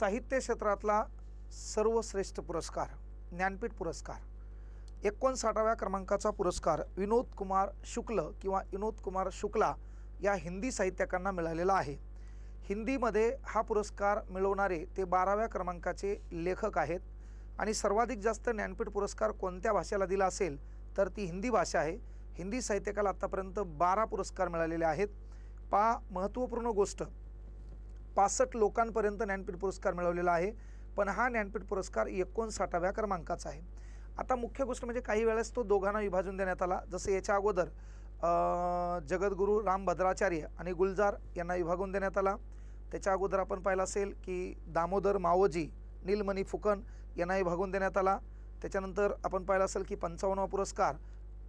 साहित्य क्षेत्रातला सर्वश्रेष्ठ पुरस्कार ज्ञानपीठ पुरस्कार. एकोणसाठाव्या क्रमांकाचा पुरस्कार विनोद कुमार शुक्ल किंवा विनोद कुमार शुक्ला या हिंदी साहित्यकांना मिळालेला आहे. हिंदीमध्ये हा पुरस्कार मिळवणारे ते बाराव्या क्रमांकाचे लेखक आहेत आणि सर्वाधिक जास्त ज्ञानपीठ पुरस्कार कोणत्या भाषेला दिला असेल तर ती हिंदी भाषा आहे. हिंदी साहित्यकाला आत्तापर्यंत बारा पुरस्कार मिळालेले आहेत. पा. महत्त्वपूर्ण गोष्ट पासष्ट लोकांपर्यंत ज्ञानपीठ पुरस्कार मिळवलेला आहे. पण हा ज्ञानपीठ पुरस्कार एकोणसाठाव्या क्रमांकाचा आहे. आता मुख्य गोष्ट म्हणजे काही वेळेस तो दोघांना विभाजून देण्यात आला. जसं याच्या अगोदर जगद्गुरू राम भद्राचार्य आणि गुलजार यांना विभागून देण्यात आला. त्याच्या अगोदर आपण पाहिलं असेल की दामोदर मावोजी नीलमणी फुकन यांना विभागून देण्यात आला. त्याच्यानंतर आपण पाहिलं असेल की पंचावन्नवा पुरस्कार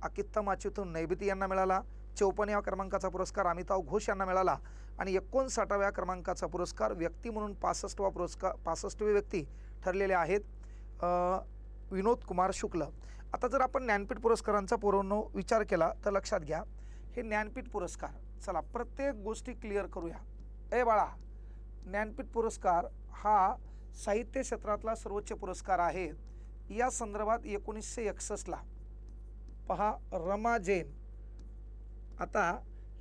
अकित्तम अच्युत नैबिती यांना मिळाला. चौपन्नव्या क्रमांकाचा पुरस्कार अमिताभ घोष यांना मिळाला आणि एकोणसाठाव्या क्रमांकाचा पुरस्कार व्यक्ती म्हणून पासष्टवा पुरस्कार पासष्टवे व्यक्ती ठरलेले आहेत विनोद कुमार शुक्ल. आता जर आपण ज्ञानपीठ पुरस्कारांचा पोरांनो विचार केला तर लक्षात घ्या हे ज्ञानपीठ पुरस्कार चला प्रत्येक गोष्टी क्लिअर करूया. ए बाळा ज्ञानपीठ पुरस्कार हा साहित्य क्षेत्रातला सर्वोच्च पुरस्कार आहे. या संदर्भात एकोणीसशे एकसष्टला पहा रमा जैन आता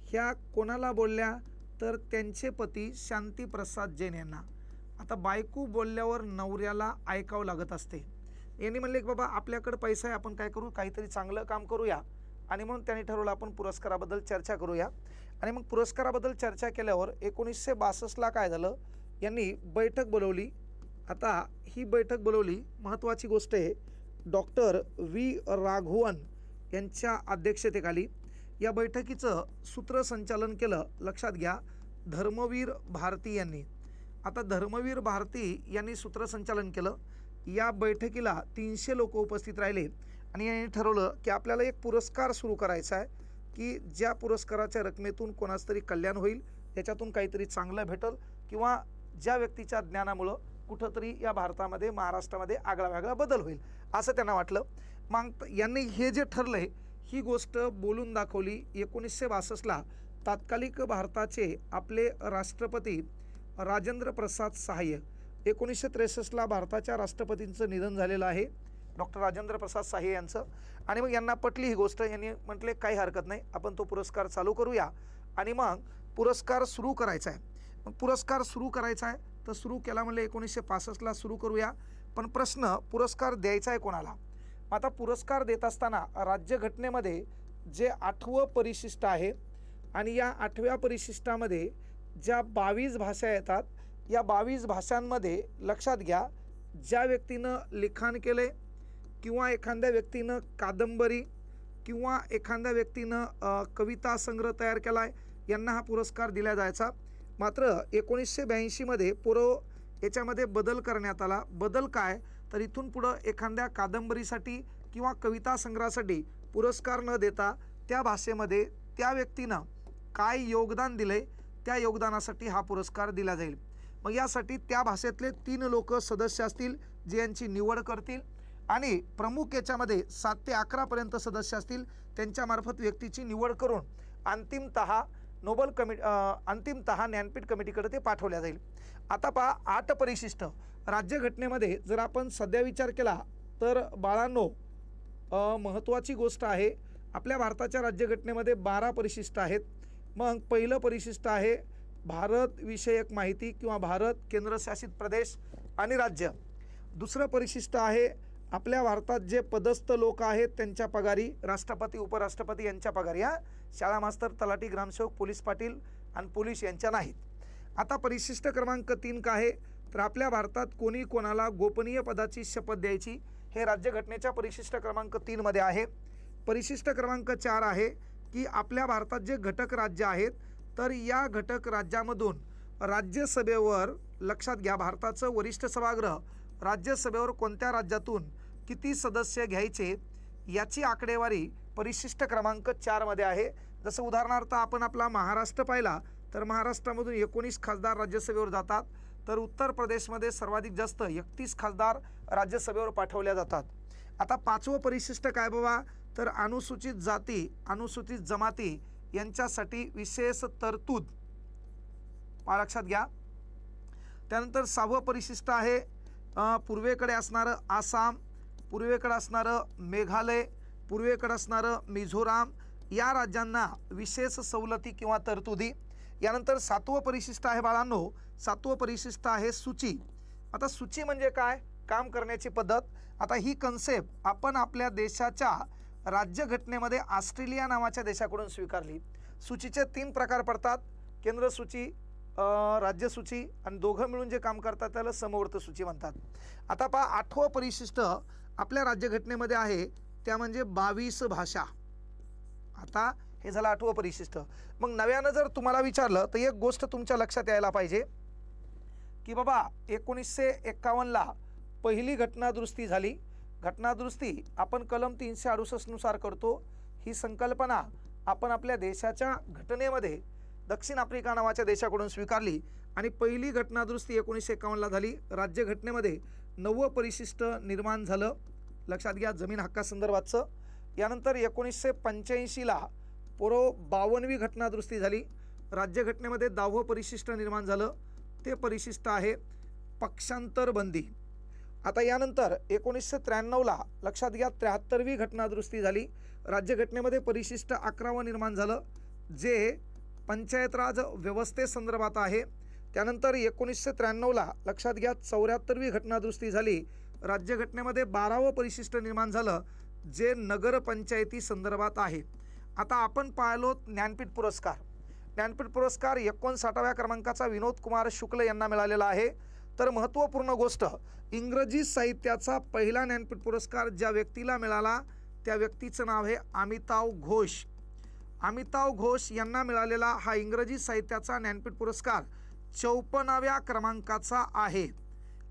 ह्या कोणाला बोलल्या? तर त्यांचे पती शांतीप्रसाद जैन यांना. आता बायको बोलल्यावर नवऱ्याला ऐकावं लागत असते. यांनी म्हणले की बाबा आपल्याकडं पैसा आहे आपण काय करू? काहीतरी चांगलं काम करूया. आणि म्हणून त्यांनी ठरवलं आपण पुरस्काराबद्दल चर्चा करूया. आणि मग पुरस्काराबद्दल चर्चा केल्यावर एकोणीसशे बासष्टला काय झालं? यांनी बैठक बोलवली. आता ही बैठक बोलवली महत्त्वाची गोष्ट आहे डॉक्टर व्ही राघवन यांच्या अध्यक्षतेखाली. या बैठकीचं सूत्रसंचालन केलं. लक्षात घ्या धर्मवीर भारती यांनी. आता धर्मवीर भारती यांनी सूत्रसंचालन केलं. या बैठकीला तीनशे लोक उपस्थित राहिले आणि यांनी ठरवलं की आपल्याला एक पुरस्कार सुरू करायचा आहे की ज्या पुरस्काराच्या रकमेतून कोणाचं तरी कल्याण होईल त्याच्यातून काहीतरी चांगलं भेटल किंवा ज्या व्यक्तीच्या ज्ञानामुळं कुठंतरी या भारतामध्ये महाराष्ट्रामध्ये आगळा वेगळा बदल होईल असं त्यांना वाटलं. मग यांनी हे जे ठरलं आहे ही गोष्ट बोलून दाखवली एकोणीसशे बासष्टला तात्कालिक भारताचे आपले राष्ट्रपती राजेंद्र प्रसाद सहाय्य. एकोणीसशे त्रेसष्टला भारताच्या राष्ट्रपतींचं निधन झालेलं आहे. डॉक्टर राजेंद्र प्रसाद साहे यांचं. आणि मग यांना पटली ही गोष्ट. यांनी म्हटले काही हरकत नाही. आपण तो पुरस्कार चालू करूया. आणि मग पुरस्कार सुरू करायचा आहे. मग पुरस्कार सुरू करायचा आहे. तर सुरू केला म्हणलं एकोणीसशे पासष्टला सुरू करूया. पण प्रश्न पुरस्कार द्यायचा आहे कोणाला? मग आता पुरस्कार देत असताना राज्यघटनेमध्ये जे आठवं परिशिष्ट आहे आणि या आठव्या परिशिष्टामध्ये ज्या बावीस भाषा येतात या बावीस भाषांमध्ये लक्षात घ्या ज्या व्यक्तीनं लिखाण केलं आहे किंवा एखाद्या व्यक्तीनं कादंबरी किंवा एखाद्या व्यक्तीनं कविता संग्रह तयार केला आहे यांना हा पुरस्कार दिला जायचा. मात्र एकोणीसशे ब्याऐंशीमध्ये पुरो याच्यामध्ये बदल करण्यात आला. बदल काय? तर इथून पुढं एखाद्या कादंबरीसाठी किंवा कविता संग्रहासाठी पुरस्कार न देता त्या भाषेमध्ये त्या व्यक्तीनं काय योगदान दिले त्या योगदानासाठी हा पुरस्कार दिला जाईल. मग यासाठी त्या भाषेतले तीन लोक सदस्य असतील जे यांची निवड करतील आणि प्रमुख याच्यामध्ये सात ते अकरापर्यंत सदस्य असतील त्यांच्यामार्फत व्यक्तीची निवड करून अंतिमत नोबल कमि अंतिमतः ज्ञानपीठ कमिटीकडे ते पाठवल्या जाईल. आता पहा आठ परिशिष्ट राज्यघटनेमध्ये जर आपण सध्या विचार केला तर बाळांनो महत्त्वाची गोष्ट आहे आपल्या भारताच्या राज्यघटनेमध्ये बारा परिशिष्ट आहेत. मग पहिलं परिशिष्ट आहे भारत विषयक माहिती किंवा भारत केंद्रशासित प्रदेश आणि राज्य. दुसरं परिशिष्ट आहे आपल्या भारतात जे पदस्थ लोक आहेत त्यांच्या पगारी राष्ट्रपती उपराष्ट्रपती यांच्या पगारी या शाळा मास्तर तलाठी ग्रामसेवक पोलीस पाटील आणि पोलीस यांच्या नाहीत. आता परिशिष्ट क्रमांक तीन का आहे? तर आपल्या भारतात कोणी कोणाला गोपनीय पदाची शपथ द्यायची हे राज्यघटनेच्या परिशिष्ट क्रमांक तीनमध्ये आहे. परिशिष्ट क्रमांक चार आहे की आपल्या भारतात जे घटक राज्य आहेत तर या घटक राज्यामधून राज्यसभेवर लक्षात घ्या भारताचं वरिष्ठ सभागृह राज्यसभेवर कोणत्या राज्यातून किती सदस्य घ्यायचे याची आकडेवारी परिशिष्ट क्रमांक चारमध्ये आहे. जसं उदाहरणार्थ आपण आपला महाराष्ट्र पाहिला तर महाराष्ट्रामधून एकोणीस खासदार राज्यसभेवर जातात तर उत्तर प्रदेशमध्ये सर्वाधिक जास्त एकतीस खासदार राज्यसभेवर पाठवल्या जातात. आता पाचवं परिशिष्ट काय बाबा? तर अनुसूचित जाती अनुसूचित जमाती यांच्यासाठी विशेष तरतूद. लक्षात घ्या. त्यानंतर सहावं परिशिष्ट आहे पूर्वेकडे असणारं आसाम पूर्वेकडं असणारं मेघालय पूर्वेकडं असणारं मिझोराम या राज्यांना विशेष सवलती किंवा तरतुदी. यानंतर सातवं परिशिष्ट आहे बाळांनो. सातवं परिशिष्ट आहे सूची. आता सूची म्हणजे काय? काम करण्याची पद्धत. आता ही कन्सेप्ट आपण आपल्या देशाच्या राज्यघटनेमध्ये ऑस्ट्रेलिया नावाच्या देशाकडून स्वीकारली. सूचीचे तीन प्रकार पडतात. केंद्र सूची राज्यसूची राज्य सूची आणि दोघं मिळून जे काम करतात त्याला समवर्त सूची म्हणतात. आता पहा आठवं परिशिष्ट आपल्या राज्यघटनेमध्ये आहे त्या म्हणजे बावीस भाषा. आता हे झालं आठवं परिशिष्ट. मग नव्यानं जर तुम्हाला विचारलं तर एक गोष्ट तुमच्या लक्षात यायला पाहिजे की बाबा एकोणीसशे एक्कावन्नला पहिली घटनादुरुस्ती झाली. घटनादुरुस्ती आपण कलम तीनशे अडुसष्टनुसार करतो. ही संकल्पना आपण आपल्या देशाच्या घटनेमध्ये दक्षिण आफ्रिका नावाच्या देशाकडून स्वीकारली आणि पहिली घटनादुरुस्ती एकोणीसशे एक्कावन्नला झाली. राज्यघटनेमध्ये नववं परिशिष्ट निर्माण झालं. लक्षात घ्या जमीन हक्कासंदर्भातचं. यानंतर एकोणीसशे पंच्याऐंशीला पुरो बावनवी घटनादुरुस्ती झाली. राज्यघटनेमध्ये दहावं परिशिष्ट निर्माण झालं. ते परिशिष्ट आहे पक्षांतर बंदी आता यानंतर एकोणीसशे त्र्याण्णवला लक्षात घ्या त्र्याहत्तरवी घटनादुरुस्ती झाली. राज्यघटनेमध्ये परिशिष्ट अकरावं निर्माण झालं जे पंचायत राज व्यवस्थेसंदर्भात आहे. त्यानंतर एकोणीसशे त्र्याण्णवला लक्षात घ्या चौऱ्याहत्तरवी घटनादुरुस्ती झाली. राज्यघटनेमध्ये बारावं परिशिष्ट निर्माण झालं जे नगरपंचायती संदर्भात आहे. आता आपण पाहिलो ज्ञानपीठ पुरस्कार. ज्ञानपीठ पुरस्कार एकोणसाठाव्या क्रमांकाचा विनोद कुमार शुक्ल यांना मिळालेला आहे. तर महत्त्वपूर्ण गोष्ट इंग्रजी साहित्याचा पहिला ज्ञानपीठ पुरस्कार ज्या व्यक्तीला मिळाला त्या व्यक्तीचं नाव आहे अमिताव घोष. अमिताव घोष यांना मिळालेला हा इंग्रजी साहित्याचा ज्ञानपीठ पुरस्कार. चौपन्नाव्या क्रमांकाचा आहे.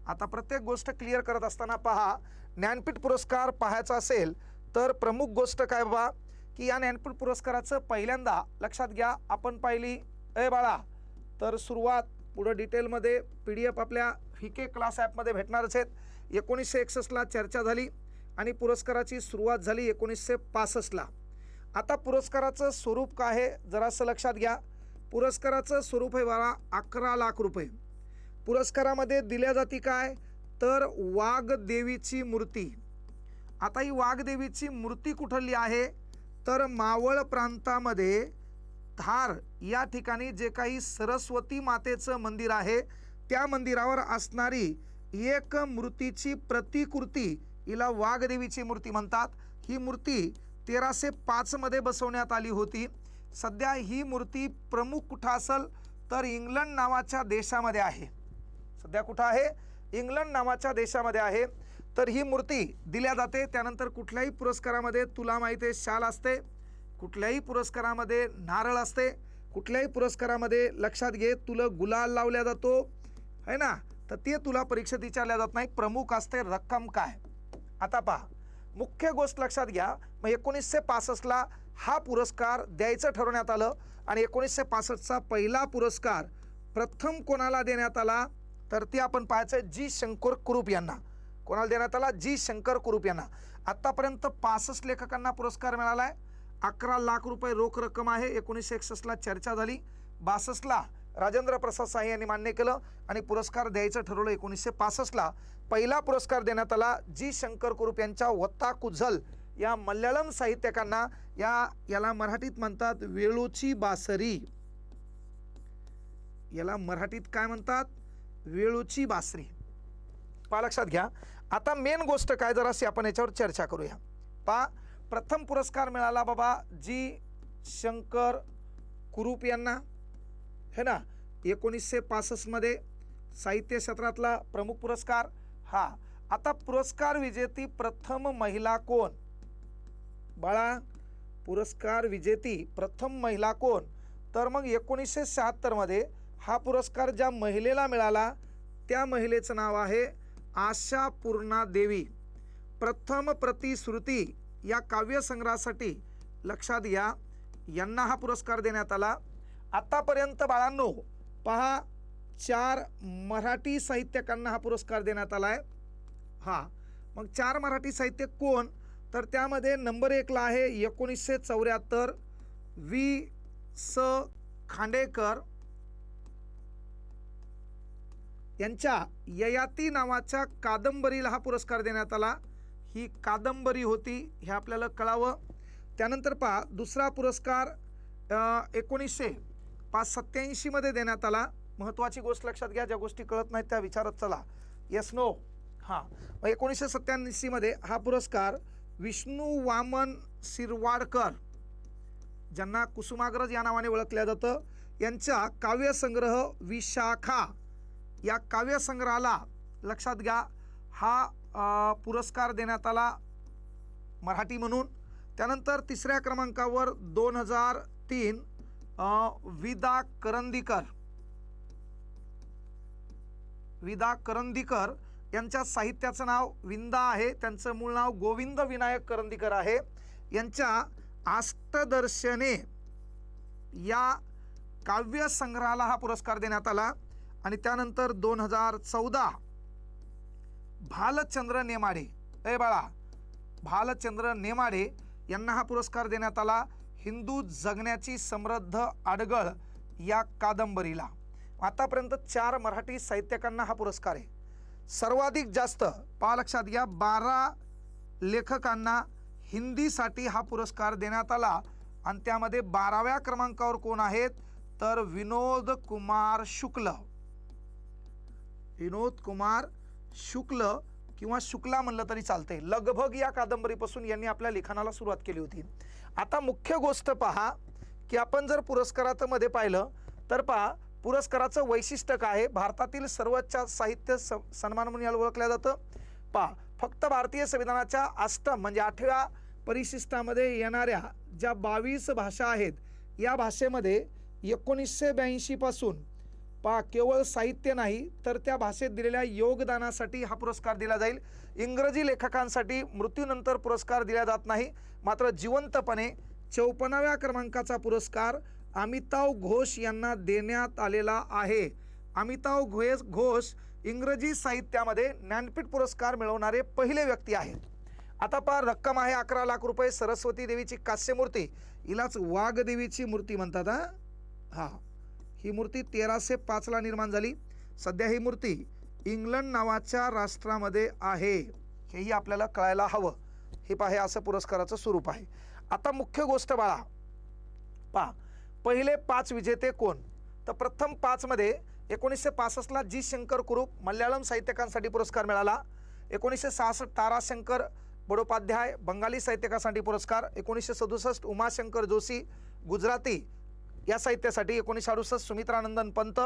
आता प्रत्येक गोष्ट क्लिअर करत असताना पहा ज्ञानपीठ पुरस्कार पाहायचा असेल तर प्रमुख गोष्ट काय बाबा? की या ज्ञानपीठ पुरस्काराचं पहिल्यांदा लक्षात घ्या आपण पाहिली अय बाळा तर सुरुवात पुढं डिटेलमध्ये पी डी एफ आपल्या फिके क्लास ॲपमध्ये भेटणारच आहेत. एकोणीसशे एकसष्टला चर्चा झाली आणि पुरस्काराची सुरुवात झाली एकोणीसशे पासष्टला आता पुरस्काराचं स्वरूप काय आहे? जरासं लक्षात घ्या. पुरस्काराचं स्वरूप आहे बाळा अकरा लाख रुपये. पुरस्कारामध्ये दिल्या जाती काय? तर वाघदेवीची मूर्ती. आता ही वाघदेवीची मूर्ती कुठली आहे? तर मावळ प्रांतामध्ये धार या ठिकाणी जे काही सरस्वती मातेचं मंदिर आहे त्या मंदिरावर असणारी एक मूर्तीची प्रतिकृती हिला वाघदेवीची मूर्ती म्हणतात. ही मूर्ती तेराशे पाचमध्ये बसवण्यात आली होती. सध्या ही मूर्ती प्रमुख कुठं असेल तर इंग्लंड नावाच्या देशामध्ये आहे. सध्या कुठं आहे? इंग्लंड नावाच्या देशामध्ये आहे. तर ही मूर्ती दिल्या जाते. त्यानंतर कुठल्याही पुरस्कारामध्ये तुला माहिती आहे शाल असते. कुठल्याही पुरस्कारामध्ये नारळ असते. कुठल्याही पुरस्कारामध्ये लक्षात घे तुला गुलाल लावल्या जातो. है ना? तर ते तुला परीक्षेत विचारल्या जात नाही. प्रमुख असते रक्कम काय? आता पहा. मुख्य गोष्ट लक्षात घ्या. मग एकोणीसशे पासष्टला हा पुरस्कार द्यायचं ठरवण्यात आलं आणि एकोणीसशे पासष्टचा पहिला पुरस्कार प्रथम कोणाला देण्यात आला? तर ते आपण पाहायचं जी शंकर कुरूप यांना. कोणाला देण्यात आला? जी शंकर कुरूप यांना. आत्तापर्यंत पासष्ट लेखकांना पुरस्कार मिळाला आहे अकरा लाख रुपये रोख रक्कम आहे. एकोणीसशे एकसष्टला चर्चा झाली. बासष्टला राजेंद्र प्रसाद साई यांनी मान्य केलं आणि पुरस्कार द्यायचं ठरवलं एकोणीसशे पासष्टला. पहिला पुरस्कार देण्यात आला जी शंकर कुरूप यांच्या वत्ता कुझल या मल्याळम साहित्यकांना या याला मराठीत म्हणतात वेळूची बासरी. याला मराठीत काय म्हणतात? वेळूची बासरी. पा लक्षात घ्या. आता मेन गोष्ट काय? जराशी आपण याच्यावर चर्चा करूया. पा प्रथम पुरस्कार मिळाला बाबा जी शंकर कुरूप यांना. हे ना? एकोणीसशे पासष्टमध्ये साहित्य क्षेत्रातला प्रमुख पुरस्कार. हा. आता पुरस्कार विजेती प्रथम महिला कोण? बाळा पुरस्कार विजेती प्रथम महिला कोण? तर मग एकोणीसशे शहात्तरमध्ये हा पुरस्कार ज्या महिलेला मिळाला त्या महिलेचं नाव आहे आशा पूर्णा देवी. प्रथम प्रतिश्रुती या काव्यसंग्रहासाठी लक्षात घ्या यांना हा पुरस्कार देण्यात आला. आतापर्यंत बाळांनो पहा चार मराठी साहित्यकांना हा पुरस्कार देण्यात आला आहे हां मग चार मराठी साहित्यक कोण? तर त्यामध्ये नंबर एकला आहे एकोणीसशे चौऱ्याहत्तर वी स खांडेकर. यांच्या ययाती नावाच्या कादंबरीला हा पुरस्कार देण्यात आला. ही कादंबरी होती हे आपल्याला कळावं. त्यानंतर पहा दुसरा पुरस्कार एकोणीसशे पाच सत्याऐंशीमध्ये देण्यात आला. महत्त्वाची गोष्ट लक्षात घ्या ज्या गोष्टी कळत नाहीत त्या विचारत चला. येस नो हां. एकोणीसशे सत्त्याऐंशीमध्ये हा पुरस्कार विष्णू वामन शिरवाडकर ज्यांना कुसुमाग्रज या नावाने ओळखलं जातं यांच्या काव्यसंग्रह विशाखा या काव्यसंग्रहाला लक्षात घ्या. हा पुरस्कार देण्यात आला मराठी म्हणून. त्यानंतर तिसऱ्या क्रमांकावर दोन हजार तीन विदा करंदीकर. विदा करंदीकर यांच्या साहित्याचं नाव विंदा आहे. त्यांचं मूळ नाव गोविंद विनायक करंदीकर आहे. यांच्या आष्टदर्शने या काव्यसंग्रहाला हा पुरस्कार देण्यात आला आणि त्यानंतर दोन हजार चौदा भालचंद्र नेमाडे ए बाळा भालचंद्र नेमाडे यांना हा पुरस्कार देण्यात आला. हिंदू जगण्याची समृद्ध आडगळ या कादंबरीला. आतापर्यंत चार मराठी साहित्यकांना हा पुरस्कार आहे. सर्वाधिक जास्त पहा लक्षात घ्या बारा लेखकांना हिंदीसाठी हा पुरस्कार देण्यात आला. आणि त्यामध्ये बाराव्या क्रमांकावर कोण आहेत? तर विनोद कुमार शुक्ल. विनोद कुमार शुक्ल किंवा शुक्ला म्हणलं तरी चालतंय. लगभग या कादंबरीपासून यांनी आपल्या लिखाणाला सुरुवात केली होती. आता मुख्य गोष्ट पहा की आपण जर पुरस्काराचं मध्ये पाहिलं तर पहा पुरस्काराचं वैशिष्ट्य काय आहे? भारतातील सर्वोच्च साहित्य स सन्मान म्हणून याला ओळखलं जातं. पहा फक्त भारतीय संविधानाच्या अष्टम म्हणजे आठव्या परिशिष्टामध्ये येणाऱ्या ज्या बावीस भाषा आहेत या भाषेमध्ये एकोणीसशे ब्याऐंशीपासून पा केवळ साहित्य नाही तर त्या भाषेत दिलेल्या योगदानासाठी हा पुरस्कार दिला जाईल. इंग्रजी लेखकांसाठी मृत्यूनंतर पुरस्कार दिला जात नाही. मात्र जिवंतपणे चौपन्नाव्या क्रमांकाचा पुरस्कार अमिताव घोष यांना देण्यात आलेला आहे. अमिताव घोष घोष इंग्रजी साहित्यामध्ये ज्ञानपीठ पुरस्कार मिळवणारे पहिले व्यक्ती आहेत. आता पहा रक्कम आहे अकरा लाख रुपये सरस्वती देवीची कास्यमूर्ती. हिलाच वाघदेवीची मूर्ती म्हणतात हा? हा. ही मूर्ती तेराशे पाचला निर्माण झाली. सध्या ही मूर्ती इंग्लंड नावाच्या राष्ट्रामध्ये आहे. हेही आपल्याला कळायला हवं. हे पाहे असं पुरस्काराचं स्वरूप आहे. आता मुख्य गोष्ट बाळा. पहा पहिले पाच विजेते कोण? तर प्रथम पाचमध्ये एकोणीसशे पासष्टला जी शंकर कुरूप मल्याळम साहित्यकांसाठी पुरस्कार मिळाला. एकोणीसशे सहासष्ट ताराशंकर बडोपाध्याय बंगाली साहित्यकासाठी पुरस्कार. एकोणीसशे सदुसष्ट उमाशंकर जोशी गुजराती या साहित्यासाठी. एकोणीसशे अडुसष्ट सुमित्रानंदन पंत.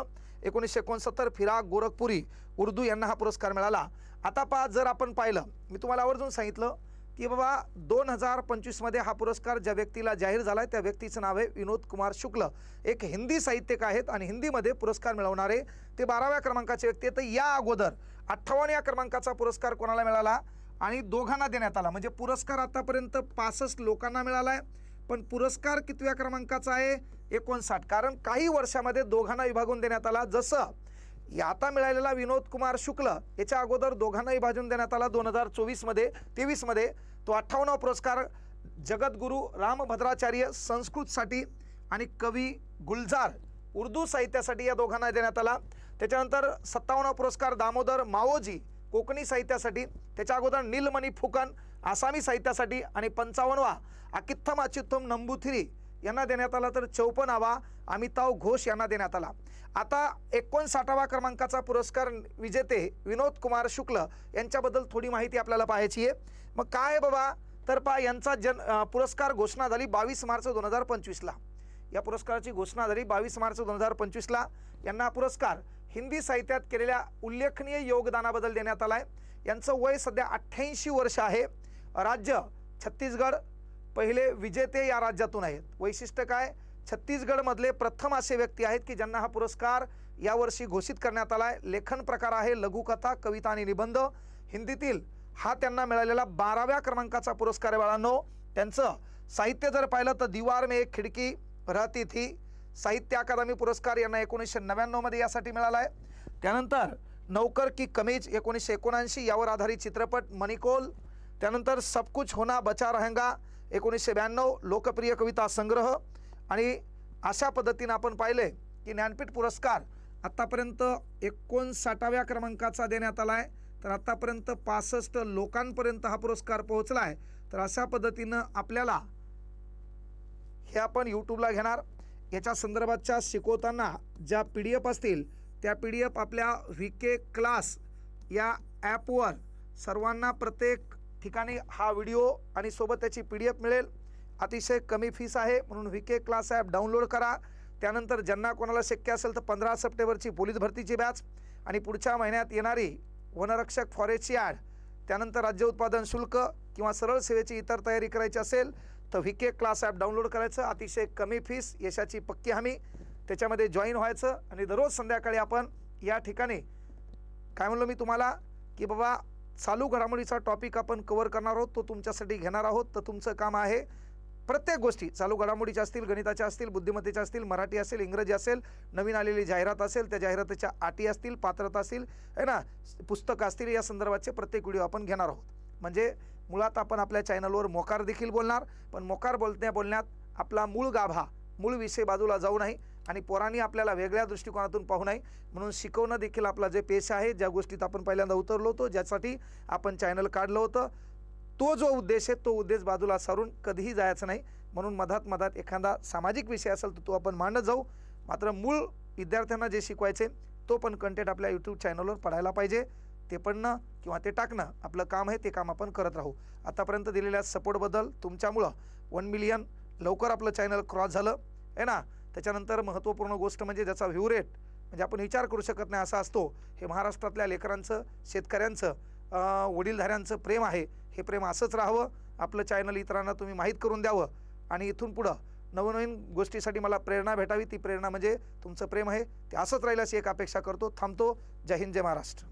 एकोणीसशे एकोणसत्तर फिराग गोरखपुरी उर्दू यांना हा पुरस्कार मिळाला. आता पहा जर आपण पाहिलं मी तुम्हाला आवर्जून सांगितलं की बाबा दोन हजार पंचवीसमध्ये हा पुरस्कार ज्या व्यक्तीला जाहीर झाला आहे त्या व्यक्तीचं नाव आहे विनोद कुमार शुक्ल. एक हिंदी साहित्यिक आहेत आणि हिंदीमध्ये पुरस्कार मिळवणारे ते बाराव्या क्रमांकाचे व्यक्ती आहेत. तर या अगोदर अठ्ठावन्न या क्रमांकाचा पुरस्कार कोणाला मिळाला? आणि दोघांना देण्यात आला. म्हणजे पुरस्कार आतापर्यंत पासष्ट लोकांना मिळाला आहे पण पुरस्कार कितव्या क्रमांकाचा आहे? एकोणसाठ. कारण काही वर्षामध्ये दोघांना विभागून देण्यात आला. जसं आता मिळालेला विनोद कुमार शुक्ल याच्या अगोदर दोघांनाही भाजून देण्यात आला. दोन हजार चोवीसमध्ये तेवीसमध्ये तो अठ्ठावन्नावा पुरस्कार जगद्गुरू रामभद्राचार्य संस्कृतसाठी आणि कवी गुलजार उर्दू साहित्यासाठी या दोघांना देण्यात आला. त्याच्यानंतर सत्तावन्नावा पुरस्कार दामोदर माओजी कोकणी साहित्यासाठी त्याच्या अगोदर नीलमणी फुकन आसामी साहित्यासाठी आणि पंचावन्नवा अकित्थम अच्युत्थम नंबुथिरी यांना देण्यात आला तर चौपन्नावा अमिताव घोष यांना देण्यात आला. आता एकोणसाठावा क्रमांकाचा पुरस्कार विजेते विनोद कुमार शुक्ल यांच्याबद्दल थोडी माहिती आपल्याला पाहायची आहे. मग काय बाबा? तर पा यांचा जन पुरस्कार घोषणा झाली बावीस मार्च दोन हजार पंचवीसला या पुरस्काराची घोषणा झाली बावीस मार्च दोन हजार पंचवीसला यांना पुरस्कार हिंदी साहित्यात केलेल्या उल्लेखनीय योगदानाबद्दल देण्यात आला आहे यांचं वय सध्या अठ्ठ्याऐंशी वर्ष आहे. राज्य छत्तीसगड पहिले विजेते या राज्यातून आहेत. वैशिष्ट्य काय? छत्तीसगडमधले प्रथम असे व्यक्ती आहेत की ज्यांना हा पुरस्कार यावर्षी घोषित करण्यात आला आहे लेखन प्रकार आहे लघुकथा कविता आणि निबंध. हिंदीतील हा त्यांना मिळालेला बाराव्या क्रमांकाचा पुरस्कार आहे बाळांनो. त्यांचं साहित्य जर पाहिलं तर दीवार मे एक खिडकी रहती थी. साहित्य अकादमी पुरस्कार यांना एकोणीसशे नव्याण्णवमध्ये यासाठी मिळाला आहे त्यानंतर नौकर की कमीज एकोणीसशे एकोणऐंशी यावर आधारित चित्रपट मणिकोल. त्यानंतर सबकुछ होना बचा रहेंगा. एकोणीसशे ब्याण्णव लोकप्रिय कविता संग्रह आणि अशा पद्धतीनं आपण पाहिले की ज्ञानपीठ पुरस्कार आत्तापर्यंत एकोणसाठाव्या क्रमांकाचा देण्यात आला आहे. तर आत्तापर्यंत पासष्ट लोकांपर्यंत हा पुरस्कार पोहोचला आहे. तर अशा पद्धतीनं आपल्याला हे आपण यूट्यूबला घेणार. याच्या संदर्भातच्या शिकवताना ज्या पी डी एफ असतील त्या पी डी एफ आपल्या व्ही के क्लास या ॲपवर सर्वांना प्रत्येक ठिकाणी हा व्हिडिओ आणि सोबत त्याची पी डी एफ मिळेल. अतिशय कमी फीस आहे म्हणून V K class app download करा. त्यानंतर ज्यांना कोणाला शक्य असेल तर पंधरा सप्टेंबरची पोलीस भरतीची बॅच आणि पुढच्या महिन्यात येणारी वनरक्षक फॉरेस्टची ॲड त्यानंतर राज्य उत्पादन शुल्क किंवा सरळ सेवेची इतर तयारी करायची असेल तर V K class app download करायचं. अतिशय कमी फीस यशाची पक्की हमी. त्याच्यामध्ये जॉईन व्हायचं आणि दररोज संध्याकाळी आपण या ठिकाणी काय म्हणलो मी तुम्हाला की बाबा चालू घडामोडीचा टॉपिक आपण कवर करणार आहोत तो तुमच्यासाठी घेणार आहोत. तर तुमचं काम आहे प्रत्येक गोष्टी चालू घडामोडीच्या असतील गणिताच्या असतील बुद्धिमत्तेच्या असतील मराठी असेल इंग्रजी असेल नवीन आलेली जाहिरात असेल त्या जाहिरातीच्या अटी असतील पात्रता असतील है ना? पुस्तकं असतील या संदर्भाचे प्रत्येक व्हिडिओ आपण घेणार आहोत. म्हणजे मुळात आपण आपल्या चॅनलवर मोकार देखील बोलणार पण मोकार बोलण्या बोलण्यात आपला मूळ गाभा मूळ विषय बाजूला जाऊ नाही आणि पोरांनी आपल्याला वेगळ्या दृष्टिकोनातून पाहू नये. म्हणून शिकवणं देखील आपला जे पेश आहे ज्या गोष्टीत आपण पहिल्यांदा उतरलो होतो ज्यासाठी आपण चॅनल काढलं होतं तो जो उद्देश आहे तो उद्देश बाजूला सारून कधीही जायचं नाही. म्हणून मधात मधात एखादा सामाजिक विषय असेल तर तो आपण मांडत जाऊ. मात्र मूळ विद्यार्थ्यांना जे शिकवायचे तो पण कंटेंट आपल्या यूट्यूब चॅनलवर पडायला पाहिजे. ते पडणं किंवा ते टाकणं आपलं काम आहे ते काम आपण करत राहू. आतापर्यंत दिलेल्या सपोर्टबद्दल तुमच्यामुळं वन मिलियन लवकर आपलं चॅनल क्रॉस झालं. आहे ना? त्याच्यानंतर महत्त्वपूर्ण गोष्ट म्हणजे ज्याचा व्ह्यू रेट म्हणजे आपण विचार करू शकत नाही असा असतो. हे महाराष्ट्रातल्या लेकरांचं शेतकऱ्यांचं वडीलधाऱ्यांचं प्रेम आहे. हे प्रेम असंच राहावं. आपलं चॅनल इतरांना तुम्ही माहीत करून द्यावं. आणि इथून पुढं नवनवीन गोष्टीसाठी मला प्रेरणा भेटावी. ती प्रेरणा म्हणजे तुमचं प्रेम आहे. ते असंच राहील अशी एक अपेक्षा करतो. थांबतो. जय हिंद जय महाराष्ट्र.